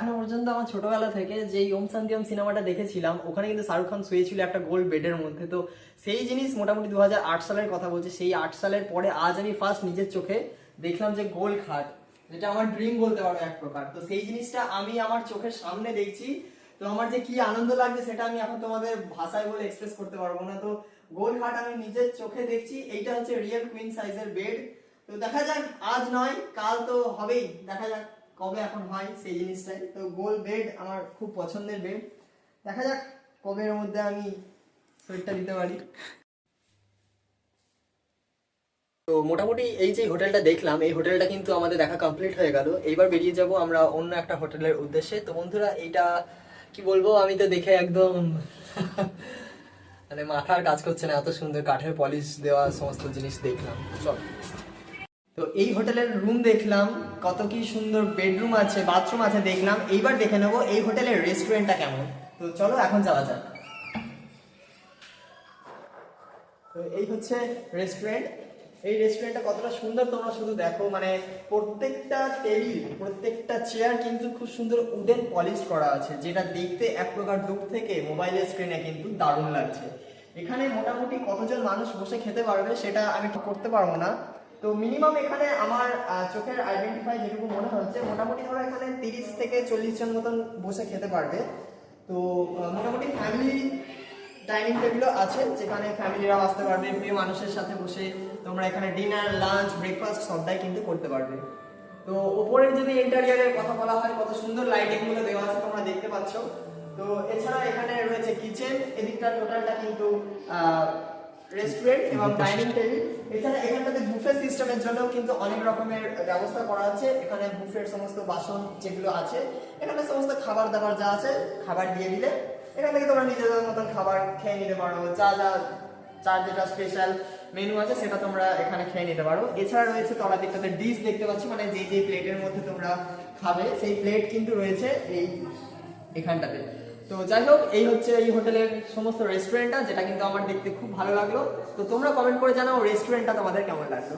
এখনও পর্যন্ত আমার ছোটবেলা থেকে যেই ওম শান্তি ওম সিনেমাটা দেখেছিলাম, ওখানে কিন্তু শাহরুখ খান শুয়েছিল একটা গোল বেডের মধ্যে। তো সেই জিনিস মোটামুটি দু হাজার আট সালের কথা বলছে, সেই আট সালের পরে আজ আমি ফার্স্ট নিজের চোখে দেখলাম যে গোল খাট, যেটা আমার ড্রিম বলতে পারো এক প্রকার। তো সেই জিনিসটা আমি আমার চোখের সামনে দেখছি, তো আমার যে কি আনন্দ লাগছে সেটা আমি এখন তোমাদের ভাষায় বলে এক্সপ্রেস করতে পারব না। তো গোল খাট আমি নিজের চোখে দেখছি, এইটা হচ্ছে রিয়েল কুইন সাইজের বেড তো দেখা যাক, আজ নয়, কাল তো হবেই, দেখা যাক। কবে এখন হয় সেই জিনিসটাই। তো গোল বেড আমার খুব পছন্দের বেড দেখা যাক কবে এর মধ্যে আমি শরীরটা দিতে পারি। তো মোটামুটি এই যে হোটেলটা দেখলাম, এই হোটেলটা কিন্তু আমাদের দেখা কমপ্লিট হয়ে গেল। এইবার বেরিয়ে যাব আমরা অন্য একটা হোটেলের উদ্দেশ্যে। তো বন্ধুরা, এইটা কি বলব, আমি তো দেখে একদম মানে মাথার কাজ করছে না, এত সুন্দর কাঠের পলিশ দেওয়া সমস্ত জিনিস দেখলাম। চল। তো এই হোটেলের রুম দেখলাম, কত কি সুন্দর বেডরুম আছে বাথরুম আছে, দেখলাম। এইবার দেখে নেব এই হোটেলের রেস্টুরেন্টটা কেমন। তো চলো এখন যাওয়া যাক। তো এই হচ্ছে রেস্টুরেন্ট এই রেস্টুরেন্টটা কতটা সুন্দর তোমরা শুধু দেখো। মানে প্রত্যেকটা টেবিল প্রত্যেকটা চেয়ার কিন্তু খুব সুন্দর উডেন পলিশ করা আছে, যেটা দেখতে এক প্রকার দূর থেকে মোবাইলের স্ক্রিনে কিন্তু দারুণ লাগছে। এখানে মোটামুটি কতজন মানুষ বসে খেতে পারবে সেটা আমি করতে পারব না। তো মিনিমাম এখানে আমার চোখের আইডেন্টিফাই যেটুকু মনে হচ্ছে, মোটামুটি ধরো এখানে তিরিশ থেকে চল্লিশ জন মতন বসে খেতে পারবে। তো মোটামুটি ফ্যামিলি ডাইনিং টেবিলও আছে, যেখানে ফ্যামিলিরাও আসতে পারবে প্রিয় মানুষের সাথে বসে তোমরা এখানে ডিনার লাঞ্চ ব্রেকফাস্ট সবটাই কিন্তু করতে পারবে। তো ওপরের যদি ইন্টারিয়ারের কথা বলা হয়, কত সুন্দর লাইটিংগুলো দেওয়া আছে তোমরা দেখতে পাচ্ছ। তো এছাড়া এখানে রয়েছে কিচেন এদিকটা টোটালটা কিন্তু রেস্টুরেন্ট এবং ডাইনিং টেবিল এছাড়া এখানটাতে বুফে সিস্টেমের জন্য কিন্তু অনেক রকমের ব্যবস্থা করা আছে। এখানে বুফের সমস্ত বাসন যেগুলো আছে, এখানে সমস্ত খাবার দাবার যা আছে, খাবার দিয়ে দিলে এখান থেকে তোমরা নিজেদের মতন খাবার খেয়ে নিতে পারো। যা যা যার যেটা স্পেশাল মেনু আছে, সেটা তোমরা এখানে খেয়ে নিতে পারো। এছাড়া রয়েছে তলা দিকটাতে ডিশ দেখতে পাচ্ছ মানে যেই যেই প্লেটের মধ্যে তোমরা খাবে, সেই প্লেট কিন্তু রয়েছে এই এখানটাতে। তো যাই হোক, এই হচ্ছে এই হোটেলের সমস্ত রেস্টুরেন্টটা যেটা কিন্তু আমার দেখতে খুব ভালো লাগল। তো তোমরা কমেন্ট করে জানাও রেস্টুরেন্টটা তোমাদের কেমন লাগল।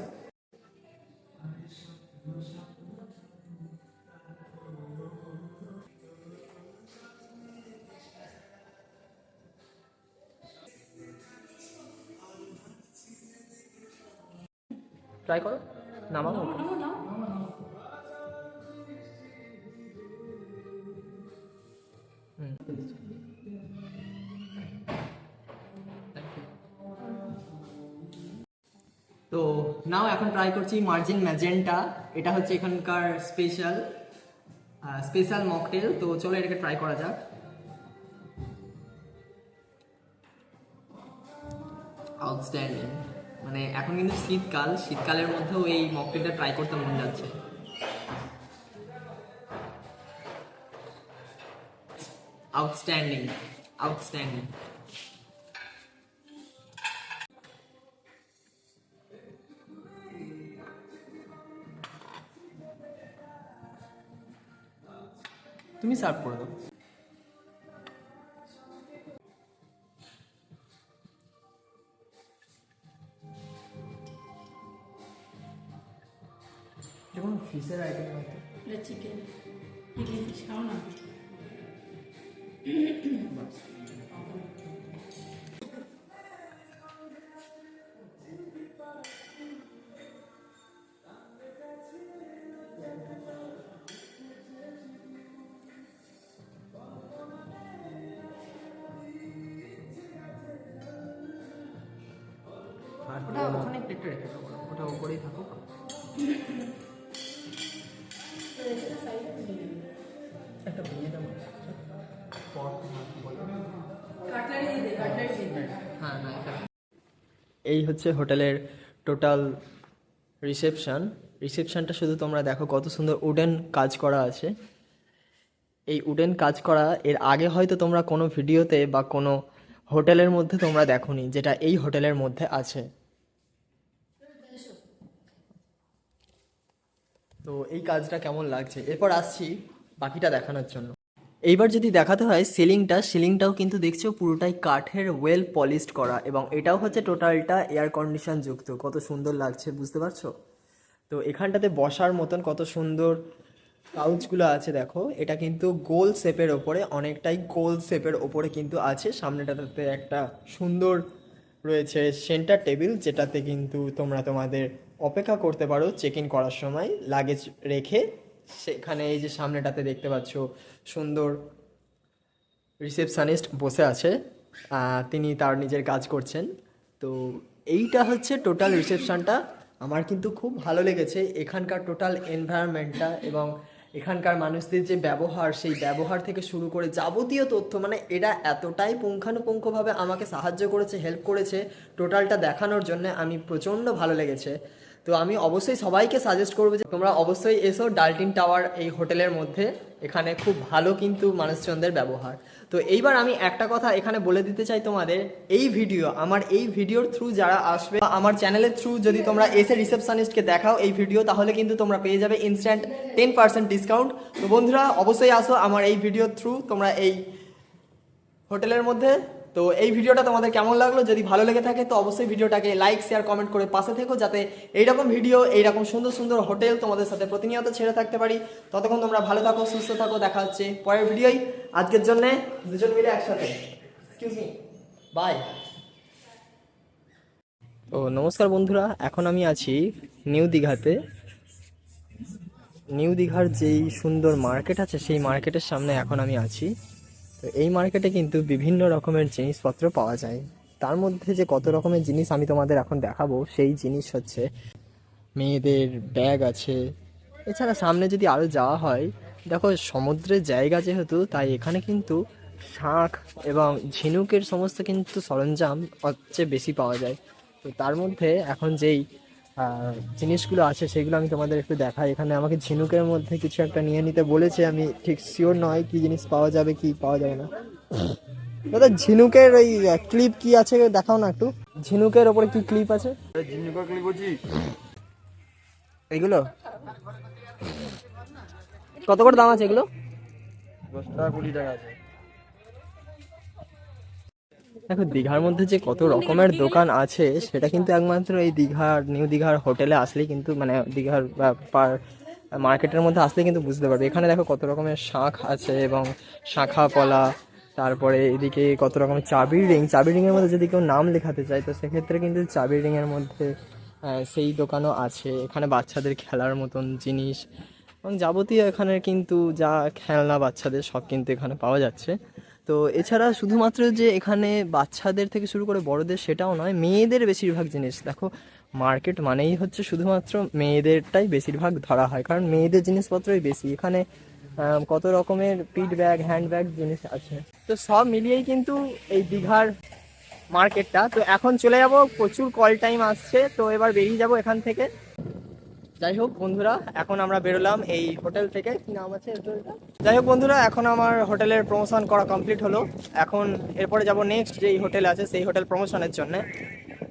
ট্রাই করো নামাবো তো নাও এখন ট্রাই করছি মার্জিন ম্যাজেন্টা এটা হচ্ছে এখানকার স্পেশাল স্পেশাল মকটেল তো চলো এটাকে ট্রাই করা যাক। আউটস্ট্যান্ডিং মানে এখন কিন্তু শীতকাল, শীতকালের মধ্যেও এই মকটেলটা ট্রাই করতে মন যাচ্ছে। আউটস্ট্যান্ডিং আউটস্ট্যান্ডিং তুমি সার্ভ করে দাও। ফিশের আইটেম চিকেন চিকেন ফিশ খাও না। প্লেটে রেখে দেবো ওটা উপরেই থাকুক। একটা ভেঙে দেবো। হ্যাঁ না এই হচ্ছে হোটেলের টোটাল রিসেপশন। রিসেপশনটা শুধু তোমরা দেখো কত সুন্দর উডেন কাজ করা আছে। এই উডেন কাজ করা এর আগে হয়তো তোমরা কোনো ভিডিওতে বা কোনো হোটেলের মধ্যে তোমরা দেখোনি যেটা এই হোটেলের মধ্যে আছে। তো এই কাজটা কেমন লাগছে? এরপর আসছি বাকিটা দেখানোর জন্য। এইবার যদি দেখাতে হয় সিলিংটা, সিলিংটাও কিন্তু দেখছ পুরোটাই কাঠের ওয়েল পলিশড করা এবং এটাও হচ্ছে টোটালটা এয়ার কন্ডিশন যুক্ত। কত সুন্দর লাগছে, বুঝতে পারছ? তো এখানটাতে বসার মতন কত সুন্দর কাউচগুলো আছে, দেখো। এটা কিন্তু গোল শেপের ওপরে, অনেকটাই গোল শেপের ওপরে কিন্তু আছে। সামনেটাতে একটা সুন্দর রয়েছে সেন্টার টেবিল, যেটাতে কিন্তু তোমরা তোমাদের অপেক্ষা করতে পারো চেক ইন করার সময় লাগেজ রেখে সেখানে এই যে সামনেটাতে দেখতে পাচ্ছ, সুন্দর রিসেপশানিস্ট বসে আছে তিনি তার নিজের কাজ করছেন। তো এইটা হচ্ছে টোটাল রিসেপশানটা আমার কিন্তু খুব ভালো লেগেছে, এখানকার টোটাল এনভায়রনমেন্টটা এবং এখানকার মানুষদের যে ব্যবহার, সেই ব্যবহার থেকে শুরু করে যাবতীয় তথ্য মানে এরা এতটাই পুঙ্খানুপুঙ্খভাবে আমাকে সাহায্য করেছে হেল্প করেছে টোটালটা দেখানোর জন্য আমি প্রচণ্ড ভালো লেগেছে। তো আমি অবশ্যই সবাইকে সাজেস্ট করব যে তোমরা অবশ্যই এসো ডালটিন টাওয়ার এই হোটেলের মধ্যে। এখানে খুব ভালো কিন্তু মানুষজনদের ব্যবহার। তো এইবার আমি একটা কথা এখানে বলে দিতে চাই তোমাদের। এই ভিডিও আমার এই ভিডিওর থ্রু যারা আসবে আমার চ্যানেলের থ্রু যদি তোমরা এসে রিসেপশনিস্টকে দেখাও এই ভিডিও তাহলে কিন্তু তোমরা পেয়ে যাবে ইনস্ট্যান্ট টেন পার্সেন্ট ডিসকাউন্ট তো বন্ধুরা, অবশ্যই আসো আমার এই ভিডিওর থ্রু তোমরা এই হোটেলের মধ্যে। তো এই ভিডিওটা তোমাদের কেমন লাগল? যদি ভালো লেগে থাকে, তো অবশ্যই ভিডিওটাকে লাইক শেয়ার কমেন্ট করে পাশে থেকো যাতে এইরকম ভিডিও এইরকম সুন্দর সুন্দর হোটেল তোমাদের সাথে প্রতিনিয়ত ছেড়ে থাকতে পারি। ততক্ষণ তোমরা ভালো থাকো, সুস্থ থাকো, দেখা হচ্ছে পরের ভিডিওই। আজকের জন্য দুজন মিলে একসাথে। বাই ও, নমস্কার বন্ধুরা, এখন আমি আছি নিউ দীঘাতে। নিউ দীঘার যেই সুন্দর মার্কেট আছে, সেই মার্কেটের সামনে এখন আমি আছি। তো এই মার্কেটে কিন্তু বিভিন্ন রকমের জিনিসপত্র পাওয়া যায়। তার মধ্যে যে কত রকমের জিনিস আমি তোমাদের এখন দেখাবো, সেই জিনিস হচ্ছে মেয়েদের ব্যাগ আছে। এছাড়া সামনে যদি আরও যাওয়া হয়, দেখো সমুদ্রের জায়গা যেহেতু, তাই এখানে কিন্তু শাঁখ এবং ঝিনুকের সমস্ত কিন্তু সরঞ্জাম সবচেয়ে বেশি পাওয়া যায়। তো তার মধ্যে এখন যেই জিনিসগুলো আছে সেগুলো আমি তোমাদের একটু দেখাই। এখানে আমাকে ঝিনুকের মধ্যে কিছু একটা নিয়ে নিতে বলেছে আমি ঠিক শিওর নয় কি জিনিস পাওয়া যাবে কি পাওয়া যাবে না। দাদা ঝিনুকের ওই ক্লিপ কি আছে দেখাও না একটু। ঝিনুকের ওপরে কি ক্লিপ আছে? এইগুলো কত করে দাম আছে এগুলো? দশ টাকা কুড়ি টাকা আছে। দেখো, দীঘার মধ্যে যে কত রকমের দোকান আছে, সেটা কিন্তু একমাত্র এই দীঘার, নিউ দীঘার হোটেলে আসলেই কিন্তু মানে দীঘার পার মার্কেটের মধ্যে আসলে কিন্তু বুঝতে পারবে। এখানে দেখো কত রকমের শাঁখ আছে এবং শাঁখা পলা তারপরে এদিকে কত রকমের চাবির রিং। চাবির রিংয়ের মধ্যে যদি কেউ নাম লেখাতে চায়, তো সেক্ষেত্রে কিন্তু চাবির রিংয়ের মধ্যে সেই দোকানও আছে। এখানে বাচ্চাদের খেলার মতন জিনিস এবং যাবতীয় এখানে কিন্তু যা খেলনা, বাচ্চাদের সব কিন্তু এখানে পাওয়া যাচ্ছে। তো এছাড়া শুধুমাত্র যে এখানে বাচ্চাদের থেকে শুরু করে বড়দের সেটাও নয়, মেয়েদের বেশিরভাগ জিনিস। দেখো, মার্কেট মানেই হচ্ছে শুধুমাত্র মেয়েদেরটাই বেশিরভাগ ধরা হয়, কারণ মেয়েদের জিনিসপত্রই বেশি। এখানে কত রকমের পিট ব্যাগ হ্যান্ড ব্যাগ জিনিস আছে। তো সব মিলিয়েই কিন্তু এই দীঘার মার্কেটটা। তো এখন চলে যাব, প্রচুর কল টাইম আসছে। তো এবার বেরিয়ে যাব এখান থেকে। যাই হোক, বন্ধুরা, এখন আমরা বেরোলাম এই হোটেল থেকে। কি নাম আছে যাই হোক, বন্ধুরা, এখন আমার হোটেলের প্রমোশন করা কমপ্লিট হলো। এখন এরপরে যাব নেক্সট যেই হোটেল আছে, সেই হোটেল প্রমোশনের জন্য।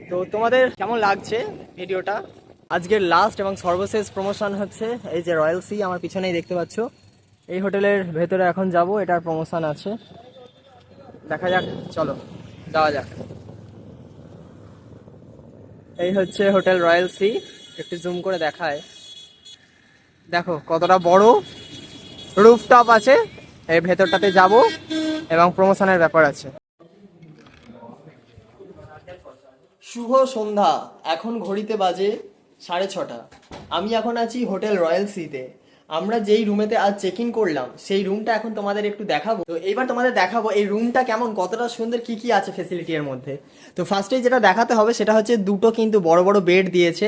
তো তোমাদের কেমন লাগছে ভিডিওটা? আজকের লাস্ট এবং সর্বশেষ প্রমোশন হচ্ছে এই যে রয়্যাল সি আমার পিছনেই দেখতে পাচ্ছ। এই হোটেলের ভেতরে এখন যাব, এটার প্রমোশন আছে। দেখা যাক, চলো, যাওয়া যাক। এই হচ্ছে হোটেল রয়্যাল সি একটু জুম করে দেখায়। দেখো, কতটা বড় রুফটপ আছে এই ভেতরটাতে যাব এবং প্রমোশনের ব্যাপার আছে। শুভ সন্ধ্যা, এখন ঘড়িতে বাজে সাড়ে ছটা। আমি এখন আছি হোটেল রয়্যাল সিতে। আমরা যেই রুমেতে আজ চেক ইন করলাম, সেই রুমটা এখন তোমাদের একটু দেখাবো। তো এইবার তোমাদের দেখাবো এই রুমটা কেমন, কতটা সুন্দর, কি কি আছে ফেসিলিটি এর মধ্যে। তো ফার্স্টে যেটা দেখাতে হবে, সেটা হচ্ছে দুটো কিন্তু বড় বড় বেড দিয়েছে।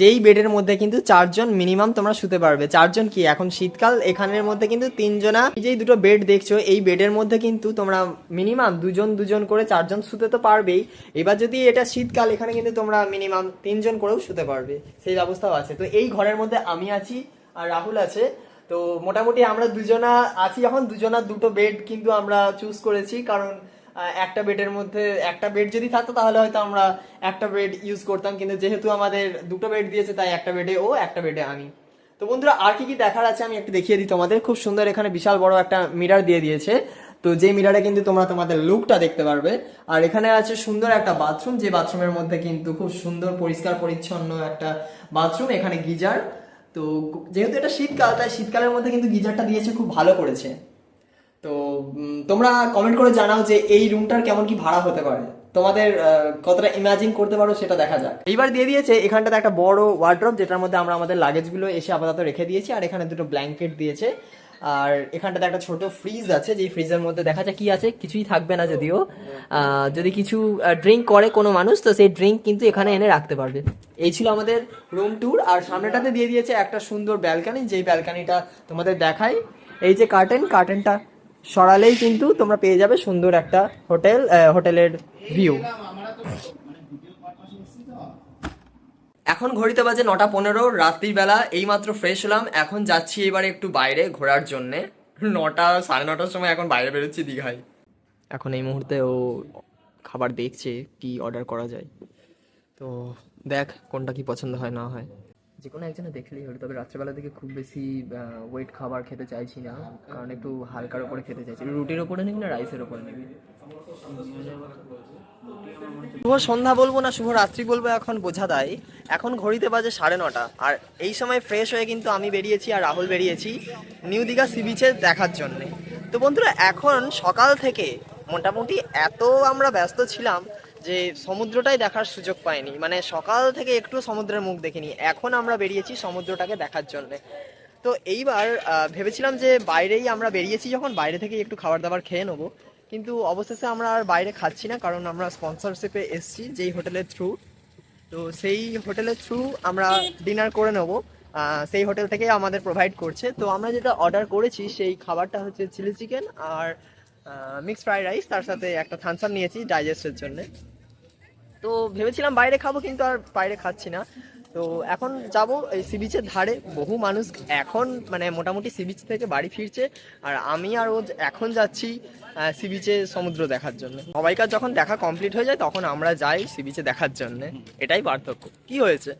যেই বেডের মধ্যে কিন্তু চারজন মিনিমাম তোমরা শুতে পারবে। চারজন কি? এখন শীতকাল, এখানের মধ্যে কিন্তু তিনজনা। যেই দুটো বেড দেখছ, এই বেডের মধ্যে কিন্তু তোমরা মিনিমাম দুজন দুজন করে চারজন শুতে তো পারবেই। এবার যদি এটা শীতকাল, এখানে কিন্তু তোমরা মিনিমাম তিনজন করেও শুতে পারবে। সেই ব্যবস্থাও আছে। তো এই ঘরের মধ্যে আমি আছি আর রাহুল আছে। তো মোটামুটি আমরা দুজনা আছি এখন, দুজনা দুটো বেড কিন্তু আমরা চুজ করেছি, কারণ একটা বেডের মধ্যে, একটা বেড যদি থাকতো তাহলে হয়তো আমরা একটা বেড ইউজ করতাম, কিন্তু যেহেতু আমাদের দুটো বেড দিয়েছে, তাই একটা বেডে ও, একটা বেডে আমি। তো বন্ধুরা, আর কি কি দেখার আছে আমি একটু দেখিয়ে দিই তোমাদের। খুব সুন্দর এখানে বিশাল বড় একটা মিরার দিয়ে দিয়েছে। তো যে মিরারে কিন্তু তোমরা তোমাদের লুকটা দেখতে পারবে। আর এখানে আছে সুন্দর একটা বাথরুম যে বাথরুমের মধ্যে কিন্তু খুব সুন্দর, পরিষ্কার, পরিচ্ছন্ন একটা বাথরুম এখানে গিজার। তো যেহেতু এটা শীতকাল, তাই শীতকালের মধ্যে কিন্তু গিজারটা দিয়েছে, খুব ভালো করেছে। তো তোমরা কমেন্ট করে জানাও যে এই রুমটার কেমন কি ভাড়া হতে পারে। তোমাদের কতটা ইমাজিন করতে পারো সেটা দেখা যাক। এইবার দিয়ে দিয়েছে, এখানটাতে একটা বড় ওয়ার্ড্রপ যেটার মধ্যে আমরা আমাদের লাগেজগুলো এসে আপাতত রেখে দিয়েছি, আর এখানে দুটো ব্ল্যাঙ্কেট দিয়েছে। আর এখানটাতে একটা ছোট ফ্রিজ আছে, যেই ফ্রিজের মধ্যে দেখা যায় কি আছে, কিছুই থাকবে না যদিও। যদি কিছু ড্রিঙ্ক করে কোনো মানুষ, তো সেই ড্রিঙ্ক কিন্তু এখানে এনে রাখতে পারবে। এই ছিল আমাদের রুম ট্যুর আর সামনেটাতে দিয়ে দিয়েছে একটা সুন্দর ব্যালকানি যেই ব্যালকানিটা তোমাদের দেখাই। এই যে কার্টেন কার্টেনটা সরালেই কিন্তু তোমরা পেয়ে যাবে সুন্দর একটা হোটেল হোটেলের ভিউ এখন ঘড়িতে বাজে নটা পনেরো, রাত্রিবেলা এইমাত্র ফ্রেশ হলাম। এখন যাচ্ছি এবারে একটু বাইরে ঘোরার জন্যে। নটা, সাড়ে নটার সময় এখন বাইরে বেরোচ্ছি দীঘায়। এখন এই মুহূর্তে ও খাবার দেখছে কি অর্ডার করা যায়। তো দেখ কোনটা কি পছন্দ হয়, না হয়। যে কোনো একজনে দেখলেই হলো, তবে রাত্রেবেলা থেকে খুব বেশি ওয়েট খাবার খেতে চাইছি না, কারণ একটু হালকার উপরে খেতে চাইছি। রুটির ওপরে নিবি না রাইসের ওপরে নিবি? শুভ সন্ধ্যা বলব না, শুভ রাত্রি বলব এখন, বোঝা দেয় এখন ঘড়িতে বাজে সাড়ে নটা। আর এই সময় ফ্রেশ হয়ে কিন্তু আমি বেরিয়েছি আর রাহুল বেরিয়েছি নিউ দীঘা সি বিচে দেখার জন্যে। তো বন্ধুরা, এখন সকাল থেকে মোটামুটি এত আমরা ব্যস্ত ছিলাম যে সমুদ্রটাই দেখার সুযোগ পাইনি। মানে সকাল থেকে একটু সমুদ্রের মুখ দেখিনি। এখন আমরা বেরিয়েছি সমুদ্রটাকে দেখার জন্যে। তো এইবার ভেবেছিলাম যে বাইরেই আমরা বেরিয়েছি যখন, বাইরে থেকে একটু খাবার দাবার খেয়ে নেব। কিন্তু অবশেষে আমরা আর বাইরে খাচ্ছি না, কারণ আমরা স্পন্সরশিপে এসেছি যেই হোটেলের থ্রু তো সেই হোটেলের থ্রু আমরা ডিনার করে নেব। সেই হোটেল থেকেই আমাদের প্রোভাইড করছে। তো আমরা যেটা অর্ডার করেছি, সেই খাবারটা হচ্ছে চিলি চিকেন আর মিক্সড ফ্রাইড রাইস তার সাথে একটা থানসাপ নিয়েছি ডাইজেস্টের জন্য। তো ভেবেছিলাম বাইরে খাব, কিন্তু আর বাইরে খাচ্ছি না। তো এখন যাব এই সি বিচের ধারে। বহু মানুষ এখন মানে মোটামুটি সি বিচ থেকে বাড়ি ফিরছে। আর আমি আর ও এখন যাচ্ছি সি বিচে সমুদ্র দেখার জন্য। সবাইকার যখন দেখা কমপ্লিট হয়ে যায়, তখন আমরা যাই সি বিচে দেখার জন্য। এটাই পার্থক্য। কি হয়েছে?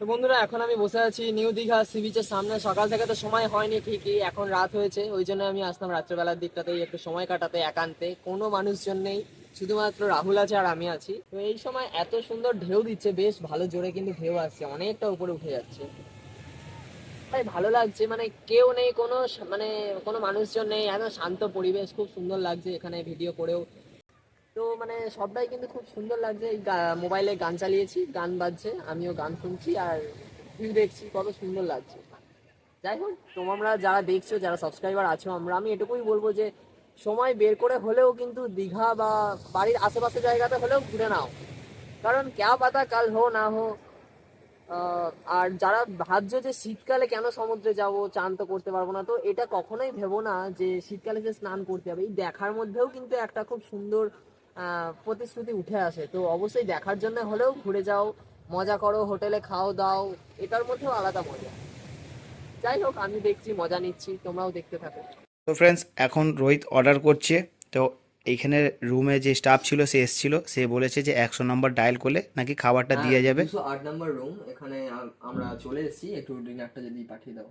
তো বন্ধুরা, এখন আমি বসে আছি নিউ দীঘা সি বিচের সামনে। সকাল থেকে তো সময় হয়নি ঠিকই, এখন রাত হয়েছে। ওই জন্য আমি আসলাম রাত্রেবেলার দিকটাতেই, একটু সময় কাটাতে, একান্তে। কোনো মানুষজন নেই। শুধুমাত্র রাহুল আছে আর আমি আছি। তো এই সময় এত সুন্দর ঢেউ দিচ্ছে, বেশ ভালো জোরে কিন্তু ঢেউ আসছে, অনেকটা উপরে উঠে যাচ্ছে। তাই ভালো লাগছে মানে কেউ নেই, কোনো মানে কোনো মানুষজন নেই, এত শান্ত পরিবেশ, খুব সুন্দর লাগছে এখানে ভিডিও করেও। তো মানে সবটাই কিন্তু খুব সুন্দর লাগছে, এই মোবাইলে গান চালিয়েছি, গান বাজছে, আমিও গান শুনছি আর ভিউ দেখছি, কত সুন্দর লাগছে। যাই হোক, তোমরা যারা দেখছ, যারা সাবস্ক্রাইবার আছো, আমরা, আমি এটুকুই বলব যে সময় বের করে হলেও কিন্তু দীঘা বা বাড়ির আশেপাশে জায়গাতে হলেও ঘুরে নাও। কারণ ক্যা পাতা কাল হো না হো আর যারা ভাবছ যে শীতকালে কেন সমুদ্রে যাব, চান তো করতে পারব না, তো এটা কখনোই ভেবো না যে শীতকালে যে স্নান করতে হবে। এই দেখার মধ্যেও কিন্তু একটা খুব সুন্দর প্রতিশ্রুতি উঠে আসে। তো অবশ্যই দেখার জন্য হলেও ঘুরে যাও, মজা করো, হোটেলে খাও, দাও, এটার মধ্যেও আলাদা মজা। যাই হোক, আমি দেখছি, মজা নিচ্ছি, তোমরাও দেখতে থাকো। তো ফ্রেন্ডস এখন রোহিত অর্ডার করছে। তো এইখানে রুমে যে স্টাফ ছিল সে এসেছিল। সে বলেছে যে একশো নম্বর ডায়াল করলে নাকি খাবারটা দিয়ে যাবে। দুশো আট নম্বর রুম এখানে আমরা চলে এসেছি। একটু ডিনারটা যদি পাঠিয়ে দাও।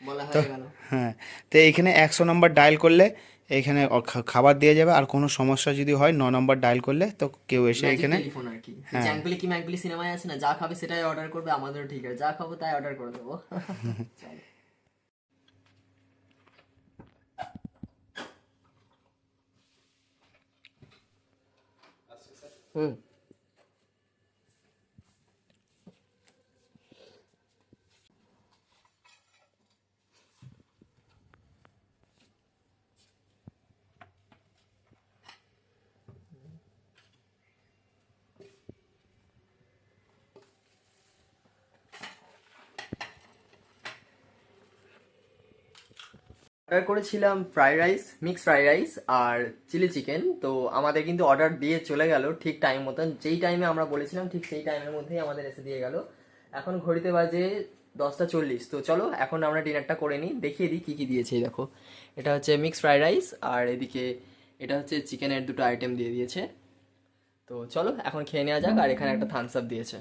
বলা হয়ে হ্যাঁ তো এইখানে একশো নম্বর ডায়াল করলে এখানে খাবার দিয়ে যাবে। আর কোনো সমস্যা যদি হয় ন নম্বর ডায়াল করলে তো কেউ এসে এখানে আর কি। হ্যাঁ। কি ম্যাঙ্কলি সিনেমায় আছে না? যা খাবে সেটাই অর্ডার করবে আমাদেরও ঠিক আছে। যা খাব তাই অর্ডার করে দেবো। চলো। অর্ডার করেছিলাম fried rice mix fried rice আর চিলি চিকেন। তো আমাদের কিন্তু অর্ডার দিয়ে চলে গেল ঠিক টাইম মতন। যেই টাইমে আমরা বলেছিলাম, ঠিক সেই টাইমের মধ্যেই আমাদের এসে দিয়ে গেল। এখন ঘড়িতে বাজে দশটা চল্লিশ। তো চলো, এখন আমরা ডিনারটা করে নিই। দেখিয়ে দিই কী কী দিয়েছে দেখো। এটা হচ্ছে মিক্স ফ্রাইড রাইস আর এদিকে এটা হচ্ছে চিকেনের দুটো আইটেম দিয়ে দিয়েছে। তো চলো, এখন খেয়ে নেওয়া যাক আর এখানে একটা থামস আপ দিয়েছে।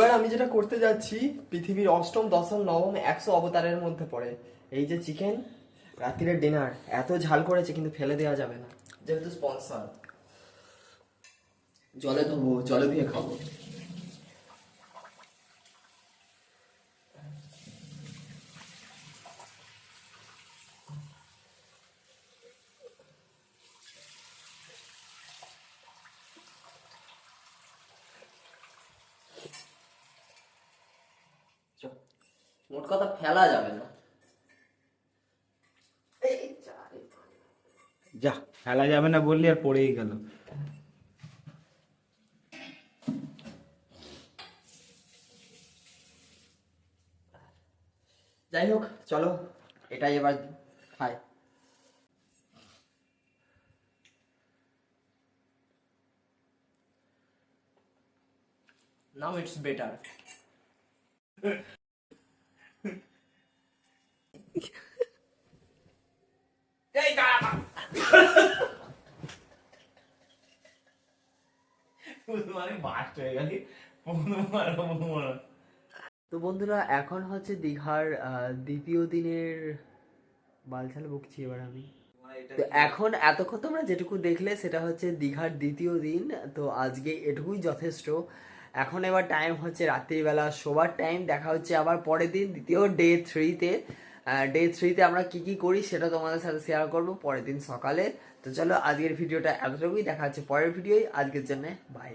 এবার আমি যেটা করতে যাচ্ছি, পৃথিবীর অষ্টম, দশম, নবম, একশো অবতারের মধ্যে পড়ে। এই যে চিকেন, রাত্রির ডিনার এত ঝাল করেছে কিন্তু ফেলে দেওয়া যাবে না। যেহেতু স্পন্সর জলে ধোবো, জলে দিয়ে খাব। মোট কথা ফেলা যাবে না। এই যা রে। যা ফেলা যাবে না বললি আর পড়েই গেল। যাই হোক চলো এটাই এবার খাই। নাও ইটস বেটার তো বন্ধুরা এখন হচ্ছে দীঘার আহ, দ্বিতীয় দিনের বালছাল বকছি এবার আমি। তো এখন এতক্ষণ তোমরা যেটুকু দেখলে সেটা হচ্ছে দীঘার দ্বিতীয় দিন। তো আজকে এটুকুই যথেষ্ট। এখন এবার টাইম হচ্ছে রাত্রিবেলা শোবার টাইম দেখা হচ্ছে আবার পরের দিন, দ্বিতীয় ডে থ্রিতে ডে থ্রিতে আমরা কি কি করি সেটা তোমাদের সাথে শেয়ার করব পরের দিন সকালে। তো চলো আজকের ভিডিওটা এতটুকুই, দেখা হচ্ছে পরের ভিডিওই আজকের জন্য বাই